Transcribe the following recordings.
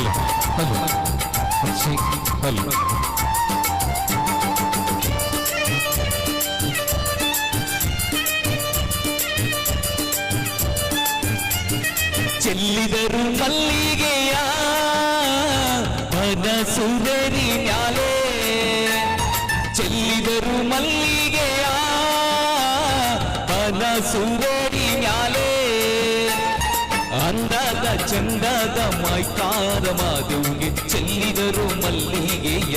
Hello hello hello ಚೆಲ್ಲಿದರು ಮಲ್ಲಿಗೆಯ ಮನಸುದರಿ ಮ್ಯಾಲೆ ಚೆಲ್ಲಿದರು ಮಲ್ಲಿಗೆಯ ಮನಸುದರಿ ಮ್ಯಾಲೆ ಅಂದದ ಚಂದದ ಮೈಕಾರ ಮಾಧುಗೆ ಚೆಲ್ಲಿದರು ಮಲ್ಲಿಗೆಯ.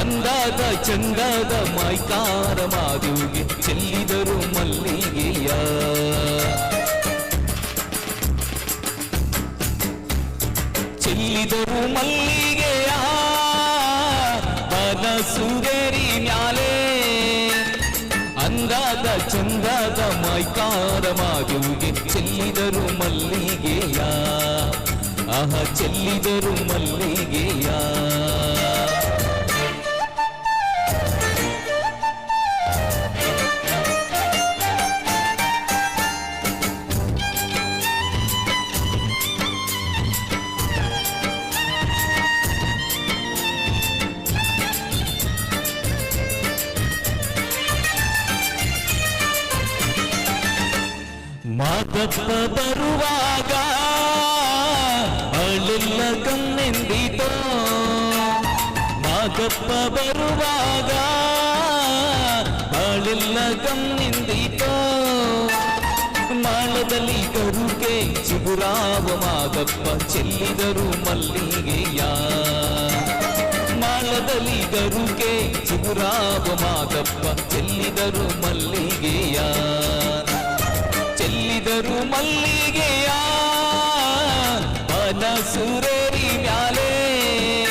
ಅಂದದ ಚಂದದ ಮೈಕಾರ ಮಾಧುಗೆ ಚೆಲ್ಲಿದರು ಮಲ್ಲಿಗೆಯ. ಚೆಲ್ಲಿದರು ಮಲ್ಲಿಗೆಯ. ಮನಸುಗರಿ ಮ್ಯಾಲೆ ಅಂದಾದ ಚಂದದ ಮೈಕಾರ ಮಾಗುವಿಗೆ ಚೆಲ್ಲಿದರು ಮಲ್ಲಿಗೆಯ. ಆಹ ಚೆಲ್ಲಿದರು ಮಲ್ಲಿಗೆಯ. ಮಾದಪ್ಪ ಬರುವಾಗ ಅಳಿಲ್ಲ ಕಣ್ಣೆಂದಿತೋ. ಮಾಗಪ್ಪ ಬರುವಾಗ ಅಳಿಲ್ಲ ಕಣ್ಣೆಂದಿತೋ. ಮಾಳದಲ್ಲಿ ಕರುಗೆ ಚಿಗುರಾವ ಮಾದಪ್ಪ ಚೆಲ್ಲಿದರು ಮಲ್ಲಿಗೆಯ. ಮಾಳದಲ್ಲಿ ಗರುಕೆ ಚಿಗುರಾವ ಮಾದಪ್ಪ ಚೆಲ್ಲಿದರು ಮಲ್ಲಿಗೆಯ. ಚೆಲ್ಲಿದರು ಮಲ್ಲಿಗೆಯ ಸುರೇರಿ ಮ್ಯಾಲೆ.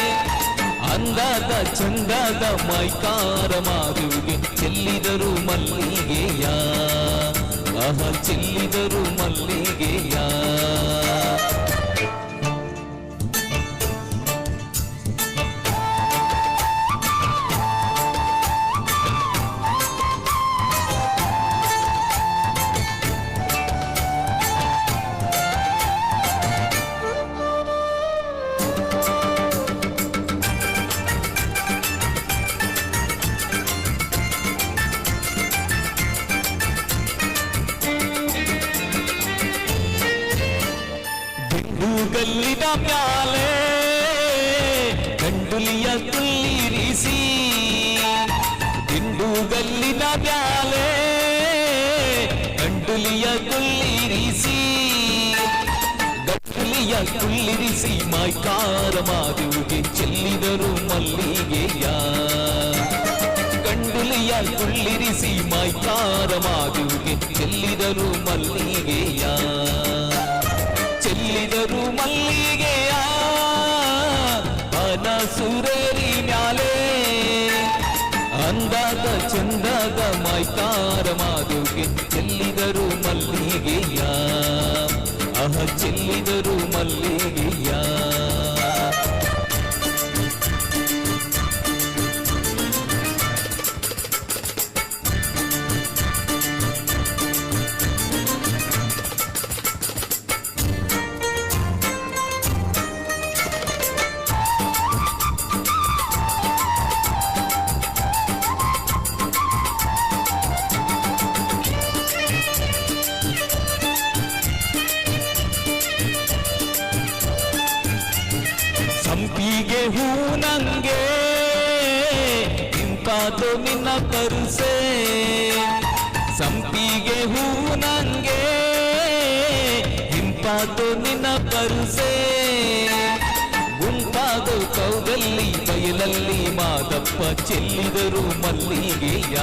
ಅಂದದ ಚಂದದ ಮೈಕಾರ ಮಾರುಗೆ ಚೆಲ್ಲಿದರು ಮಲ್ಲಿಗೆಯ. ಅಹ ಚೆಲ್ಲಿದರು ಮಲ್ಲಿಗೆಯ. ಗಲ್ಲಿನ ಮ್ಯಾಲೆ ಗಂಡುಲಿಯ ಕುಲ್ಲಿರಿಸಿ ಗಲ್ಲಿನ ಮ್ಯಾಲೆ ಗಂಡುಲಿಯ ಕುಲ್ಲಿರಿಸಿ ಗಟ್ಟಲಿಯ ಕುಲ್ಲಿರಿಸಿ ಮೈಕಾರ ಮಾದುಗೆ ಚೆಲ್ಲಿದರು ಮಲ್ಲಿಗೆಯ ಗಂಡುಲಿಯ ಕುಳ್ಳಿರಿಸಿ ಮೈಕಾರ ಮಾದುಗೆ ಚೆಲ್ಲಿದರು ಮಲ್ಲಿಗೆಯ ಮಾದುಗೆ ಚೆಲ್ಲಿದರು ಮಲ್ಲಿಗೆಯ. ಅಹ ಚೆಲ್ಲಿದರು ಮಲ್ಲಿಗೆಯ. ಹೂ ನಂಗೆ. ಇಂಪಾದು ನಿನ್ನ ಪರುಸೆ ಸಂಪಿಗೆ ಹೂ ನಂಗೆ. ಇಂಪಾದು ನಿನ್ನ ಪರುಸೆ ಗುಂಪಾದು ಕೌದಲ್ಲಿ, ಬಯಲಲ್ಲಿ ಮಾದಪ್ಪ ಚೆಲ್ಲಿದರು ಮಲ್ಲಿಗೆಯ.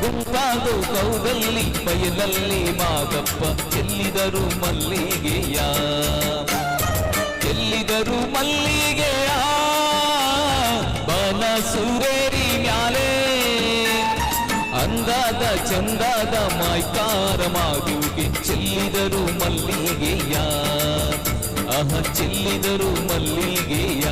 ಗುಂಪಾದು ಕೌದಲ್ಲಿ, ಬಯಲಲ್ಲಿ ಮಾದಪ್ಪ ಚೆಲ್ಲಿದರು ಮಲ್ಲಿಗೆಯ. ಚೆಲ್ಲಿದರು ಬನ ಸುರೇರಿ ಮ್ಯಾಲೆ. ಅಂದಾದ ಚಂದಾದ ಮಾಯ್ಕಾರ ಮಾಗುಗೆ ಚೆಲ್ಲಿದರು ಮಲ್ಲಿಗೆಯ. ಅಹ ಚೆಲ್ಲಿದರು ಮಲ್ಲಿಗೆಯ.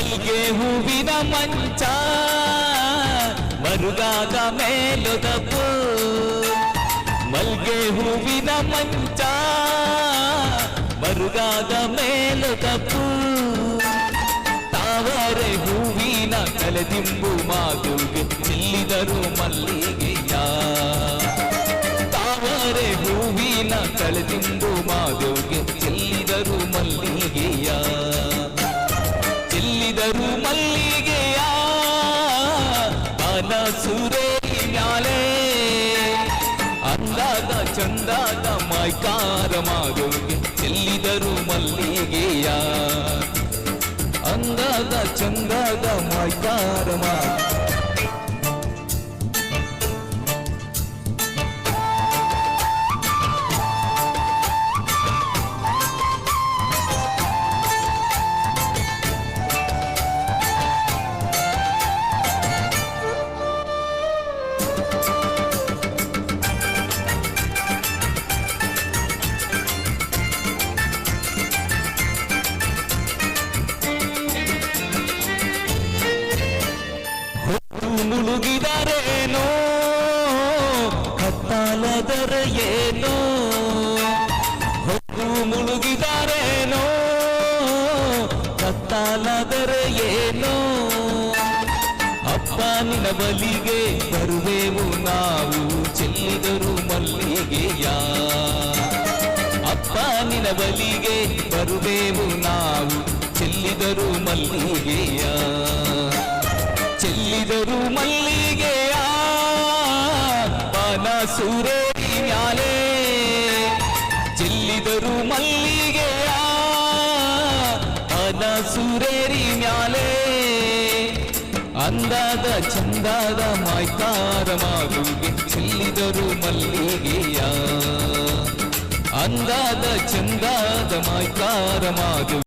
ಮಲ್ಗೆ ಹೂವಿನ ಮಂಚ, ಮರುಗಾದ ಮೇಲೊದಪು ಮಲ್ಗೆ ಹೂವಿನ ಮಂಚ, ಮರುಗಾದ ಮೇಲೊದಪು ತಾವರೆ ಹೂವಿನ ಕಲೆದಿಂಬು ಮಾಗುಗೆ ಚೆಲ್ಲಿದರು ಮಲ್ಲಿಗೆಯ. ತಾವರೆ ಹೂವಿನ ಕಲೆದಿಂಬು ಮಾಧವ್ಗೆ ಮ್ಯಾಲೆ ಅಂದಾದ ಚಂದಾದ ಮೈಕಾರ ಮಾಧವ್ಗೆ ಚೆಲ್ಲಿದರು ಮಲ್ಲಿಗೆಯ. ಅಂದಾದ ಚಂದಾದ ಮೈಕಾರ ಮಾಧವ ಏನೋ? ಹೊತ್ತು ಮುಳುಗಿದರೇನೋ? ಕತ್ತಾಲದರ ಏನೋ? ಅಪ್ಪ ನಿನ್ನ ಬಲಿಗೆ ಬರುವೆವು ನಾವು. ಚೆಲ್ಲಿದರು ಮಲ್ಲಿಗೆಯ ಅಪ್ಪ ನಿನ್ನ ಬಲಿಗೆ ಬರುವೆವು ನಾವು. ಚೆಲ್ಲಿದರು ಮಲ್ಲಿಗೆಯ ಪಾನ ಸೂರೇರಿ ಮ್ಯಾಲೆ ಅಂದಾದ ಚಂದಾದ ಮಾಯ್ಕಾರ ಮಾಗುಗೆ ಚೆಲ್ಲಿದರು ಮಲ್ಲಿಗೆಯ ಅಂದಾದ ಚಂದಾದ ಮಾಯ್ಕಾರ ಮಾದು